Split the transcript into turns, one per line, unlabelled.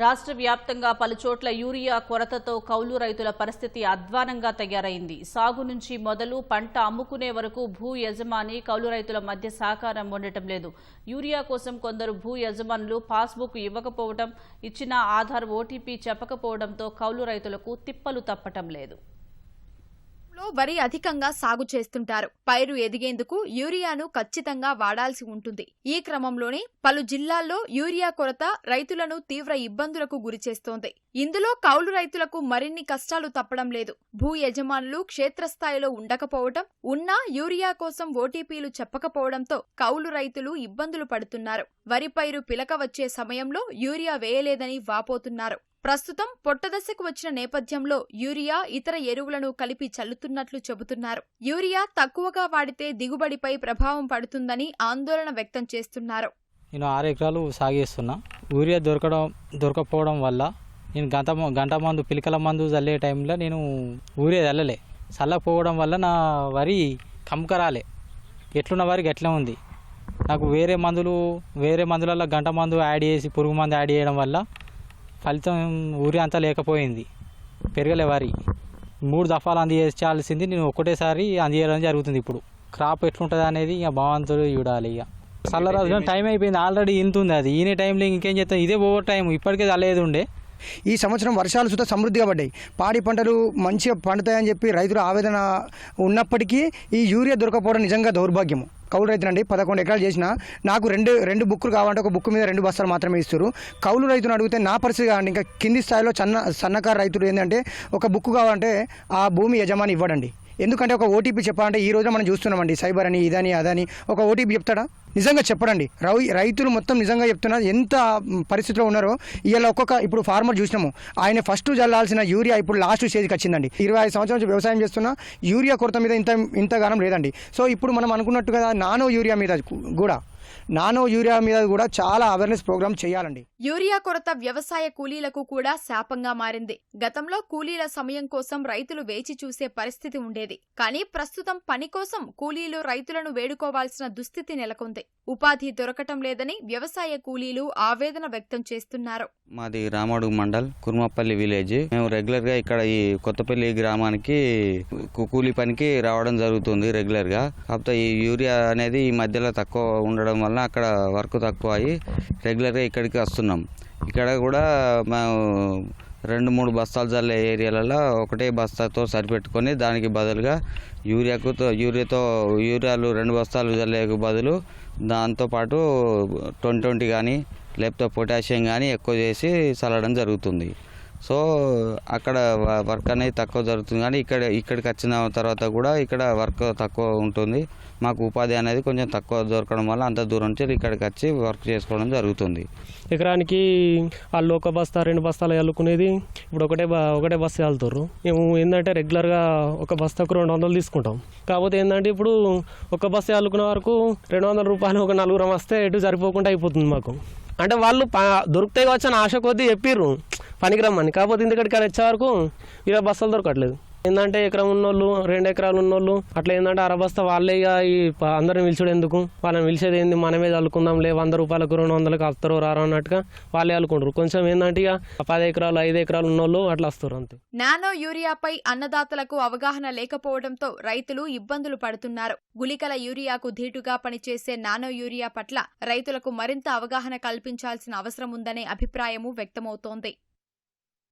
రాష్ట్ర వ్యాప్తంగా పలుచోట్ల యూరియా కొరతతో కౌలు రైతుల పరిస్థితి అధ్వానంగా తయారైంది. సాగు నుంచి మొదలు పంట అమ్ముకునే వరకు భూ యజమాని కౌలు రైతుల మధ్య సహకారం ఉండటం లేదు. యూరియా కోసం కొందరు భూ యజమానులు పాస్బుక్ ఇవ్వకపోవడం ఇచ్చిన ఆధార్ ఓటీపీ చెప్పకపోవడంతో కౌలు రైతులకు తిప్పలు తప్పటం లేదు.
లో వరి అధికంగా సాగు చేస్తుంటారు. పైరు ఎదిగేందుకు యూరియాను ఖచ్చితంగా వాడాల్సి ఉంటుంది. ఈ క్రమంలోనే పలు జిల్లాల్లో యూరియా కొరత రైతులను తీవ్ర ఇబ్బందులకు గురిచేస్తోంది ఇందులో కౌలు రైతులకు మరిన్ని కష్టాలు తప్పడం లేదు. భూ యజమానులు క్షేత్రస్థాయిలో ఉండకపోవటం ఉన్నా యూరియా కోసం ఓటీపీలు చెప్పకపోవడంతో కౌలు రైతులు ఇబ్బందులు పడుతున్నారు. వరి పైరు పిలక వచ్చే సమయంలో యూరియా వేయలేదని వాపోతున్నారు. ప్రస్తుతం పొట్టదశకు వచ్చిన నేపథ్యంలో యూరియా ఇతర ఎరువులను కలిపి చల్లుతున్నట్లు చెబుతున్నారు. యూరియా తక్కువగా వాడితే దిగుబడిపై ప్రభావం పడుతుందని ఆందోళన వ్యక్తం చేస్తున్నారు.
నేను ఆరు ఎకరాలు సాగు చేస్తున్నా. యూరియా దొరకడం దొరకపోవడం వల్ల నేను గంట గంట మందు పిలకల మందు చల్లే టైంలో నేను ఊరియా చల్లలే. చల్లకపోవడం వల్ల నా వరి కంకరాలే ఎట్లున్న వరికి ఎట్లా ఉంది. నాకు వేరే మందులు వేరే మందులలో గంట మందు యాడ్ చేసి పురుగు మందు యాడ్ చేయడం వల్ల ఫలితం ఊరి అంతా లేకపోయింది. పెరగలే వరి. మూడు దఫాలు అందించాల్సింది నేను ఒకటేసారి అందించడం జరుగుతుంది ఇప్పుడు. క్రాప్ ఎట్లుంటుంది అనేది ఇక భగవంతుడు చూడాలి ఇక. చల్లరాజు టైం అయిపోయింది. ఆల్రెడీ ఇంత ఉంది అది. ఈయన టైంలో ఇంకేం చేస్తాం? ఇదే ఓవర్ టైం ఇప్పటికే చల్లేదు ఉండే.
ఈ సంవత్సరం వర్షాలు సుత సమృద్ధిగా పడ్డాయి. పాడి పంటలు మంచిగా పండుతాయని చెప్పి రైతుల ఆవేదన ఉన్నప్పటికీ ఈ యూరియా దొరకపోవడం నిజంగా దౌర్భాగ్యము. కౌలు రైతునండి పదకొండు ఎకరాలు చేసిన నాకు రెండు రెండు బుక్కులు కావాలంటే ఒక బుక్ మీద రెండు బస్తాలు మాత్రమే ఇస్తారు కౌలు రైతును అడిగితే నా పరిస్థితి కావండి ఇంకా కింది స్థాయిలో సన్న సన్నకారు రైతులు ఏంటంటే ఒక బుక్ కావాలంటే ఆ భూమి యజమాని ఇవ్వడండి. ఎందుకంటే ఒక ఓటీపీ చెప్పాలంటే ఈ రోజు మనం చూస్తున్నామండి సైబర్ అని ఇదని అదని ఒక ఓటీపీ చెప్తాడా? నిజంగా చెప్పడండి. రై రైతులు మొత్తం నిజంగా చెప్తున్నా ఎంత పరిస్థితిలో ఉన్నారో ఇలా ఒక్కొక్క ఇప్పుడు ఫార్మర్ చూసినాము. ఆయన ఫస్ట్ చల్లాల్సిన యూరియా ఇప్పుడు లాస్ట్ స్టేజ్కి వచ్చిందండి. ఇరవై ఐదు సంవత్సరాల నుంచి వ్యవసాయం చేస్తున్నా యూరియా కొరత మీద ఇంత ఇంతగానం లేదండి. సో ఇప్పుడు మనం అనుకున్నట్టుగా నానో యూరియా మీద కూడా నానో యూరియా మీద కూడా చాలా అవేర్నెస్ ప్రోగ్రామ్ చేయాలండి.
యూరియా కొరత వ్యవసాయ కూలీలకు కూడా శాపంగా మారింది. గతంలో కూలీల సమయం కోసం రైతులు వేచి చూసే పరిస్థితి ఉండేది. కానీ ప్రస్తుతం పని కోసం కూలీలు రైతులను వేడుకోవాల్సిన దుస్థితి నెలకొంది. ఉపాధి దొరకటం లేదని వ్యవసాయ కూలీలు ఆవేదన వ్యక్తం చేస్తున్నారు.
మాది రామడు మండల్ కుర్మపల్లి విలేజ్. మేము రెగ్యులర్గా ఇక్కడ ఈ కొత్తపల్లి గ్రామానికి కూలీ కూలి పనికి రావడం జరుగుతుంది రెగ్యులర్గా కాకపోతే ఈ యూరియా అనేది ఈ మధ్యలో తక్కువ ఉండడం వల్ల అక్కడ వర్క్ తక్కువ అయ్యి రెగ్యులర్గా ఇక్కడికి వస్తున్నాం. ఇక్కడ కూడా మేము రెండు మూడు బస్తాలు చల్లే ఏరియాలలో ఒకటే బస్తాతో సరిపెట్టుకొని దానికి బదులుగా యూరియాకు యూరియాతో యూరియాలు రెండు బస్తాలు చల్లేకు బదులు దాంతోపాటు ట్వంటీ ట్వంటీ కానీ లేకపోతే పొటాషియం కానీ ఎక్కువ చేసి చల్లడం జరుగుతుంది. సో అక్కడ వర్క్ అనేది తక్కువ జరుగుతుంది. కానీ ఇక్కడ ఇక్కడికి వచ్చిన తర్వాత కూడా ఇక్కడ వర్క్ తక్కువ ఉంటుంది. మాకు ఉపాధి అనేది కొంచెం తక్కువ దొరకడం వల్ల అంత దూరం నుంచి ఇక్కడికి వచ్చి వర్క్ చేసుకోవడం జరుగుతుంది.
ఎకరానికి వాళ్ళు ఒక బస్తా రెండు బస్తాలు చల్లుకునేది ఇప్పుడు ఒకటే బ- ఒకటే బస్సు చల్లుతారు మేము ఏంటంటే రెగ్యులర్గా ఒక బస్తాకు రెండు వందలు తీసుకుంటాం. కాకపోతే ఏంటంటే ఇప్పుడు ఒక బస్సు చల్లుకునే వరకు రెండు వందల రూపాయలు ఒక నలుగురం వస్తే ఎటు సరిపోకుండా అయిపోతుంది మాకు. అంటే వాళ్ళు దొరుకుతాయి కావచ్చు అని ఆశ కొద్దీ చెప్పిర్రు. పనికి రమ్మని కాకపోతే ఇంతకడికి వచ్చే వరకు ఇరవై బస్తాలు దొరకట్లేదు. ఏంటంటే ఎకరం ఉన్నోళ్ళు రెండు ఎకరాలు ఉన్నోళ్ళు అట్లా ఏంటంటే అరబస్తా వాళ్ళే ఇక ఈ అందరిని పిలిచుడు ఎందుకు? వాళ్ళని పిలిచేది ఏంది? మనమే చల్లుకుందాం లే వంద రూపాయలకు రెండు వందలకు వస్తారో రారో అన్నట్టుగా వాళ్ళే చల్లుకుంటారు. కొంచెం ఏంటంటే ఇక పది ఎకరాలు ఐదు ఎకరాలు ఉన్నోళ్ళు అట్లా వస్తారు అంతే.
నానో యూరియాపై అన్నదాతలకు అవగాహన లేకపోవడంతో రైతులు ఇబ్బందులు పడుతున్నారు. గుళికల యూరియాకు ధీటుగా పనిచేసే నానో యూరియా పట్ల రైతులకు మరింత అవగాహన కల్పించాల్సిన అవసరం ఉందనే అభిప్రాయము వ్యక్తమవుతోంది.